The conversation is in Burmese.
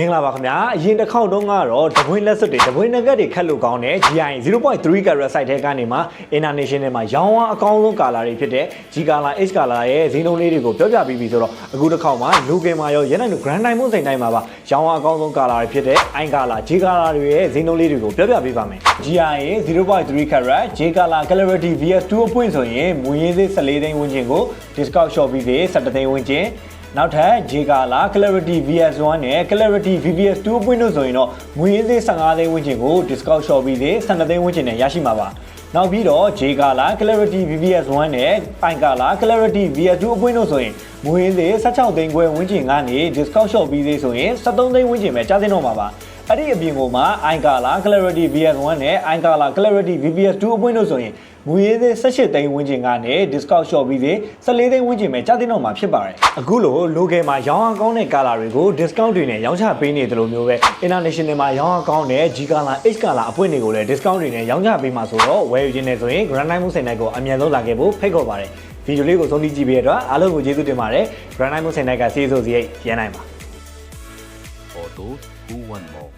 မင်္ဂလာပါခင်ဗျာအရင်တစ်ခေါက်တုန်းကတော့တပွင့်လက်စွပ်တွေတပွင့်နဂတ်တွေခက်လို့ကောင်းတဲ့ GI 0.3 carat site ထဲကနေမှ international မှာရောင်းဝါအကောင်းဆုံးကာလာတွေဖြစ်တဲ့ G ကာလာ H ကာလာရဲ့ဈေးနှုန်းလေးတွေကိုပြောပြပြီးပြီဆိုတော့အခုတစ်ခေါက်မှာလူကင်မှာရောရဲနိုင်တို့ grand diamond စိန်တိုင်းမှာပါရောင်းဝါအကောင်းဆုံးကာလာတွေဖြစ်တဲ့ I ကာလာ G ကာလာတွေရဲ့ဈေးနှုန်းလေးတွေကိုပြောပြပေးပါမယ် GI ရဲ့0.3 carat J ကာလာ clarity VS2 အပွင့်ဆိုရင်မူရင်းသေး14သိန်းဝန်းကျင်ကို discount shop ပြီးသေး17သိန်းဝန်းကျင် နောက်ထပ် J ကာလာ Clarity VS1 နဲ့ Clarity VVS2 အပွင့်တို့ဆိုရင်တော့ငွေရင်းသေး15သိန်းဝန်းကျင်ကို discount လျှော့ပြီးသေး12သိန်းဝန်းကျင်နဲ့ရရှိမှာပါနောက်ပြီးတော့ J ကာလာ Clarity VVS1 နဲ့ I ကာလာ Clarity VS2 အပွင့်တို့ဆိုရင်ငွေရင်းသေး16သိန်းခွဲဝန်းကျင်ကနေ discount လျှော့ပြီးသေးဆိုရင်73သိန်းဝန်းကျင်ပဲကြားသိတော့မှာပါ အဲ့ဒီအပြင်ကိုမှ I ကာလာ Clarity VS1 နဲ့ I ကာလာ Clarity VVS2 အပွင့်တို့ဆိုရင်ငွေရင်းသေး18သိန်းဝန်းကျင်ကနေ discount လျှော့ပြီးသေး14သိန်းဝန်းကျင်ပဲကြားသိတော့မှာဖြစ်ပါတယ်အခုလို local မှာရောင်းအားကောင်းတဲ့ကာလာတွေကို discount တွေနဲ့ရောင်းချပေးနေတယ်လို့မျိုးပဲ international မှာရောင်းအားကောင်းတဲ့ G ကာလာ H ကာလာအပွင့်တွေကိုလည်း discount တွေနဲ့ရောင်းချပေးမှာဆိုတော့ဝယ်ယူခြင်းနဲ့ဆိုရင် Grand Diamond စိန်တိုင်းကိုအမြန်ဆုံးလာခဲ့ဖို့ဖိတ်ခေါ်ပါတယ်ဗီဒီယိုလေးကိုဆုံးဖြတ်ကြည့်ပေးရတဲ့အတွက်အားလုံးကိုကျေးဇူးတင်ပါတယ် Grand Diamond စိန်တိုင်းကစီးစိုးစီရိတ်ရန်နိုင်ပါ gold, who won more?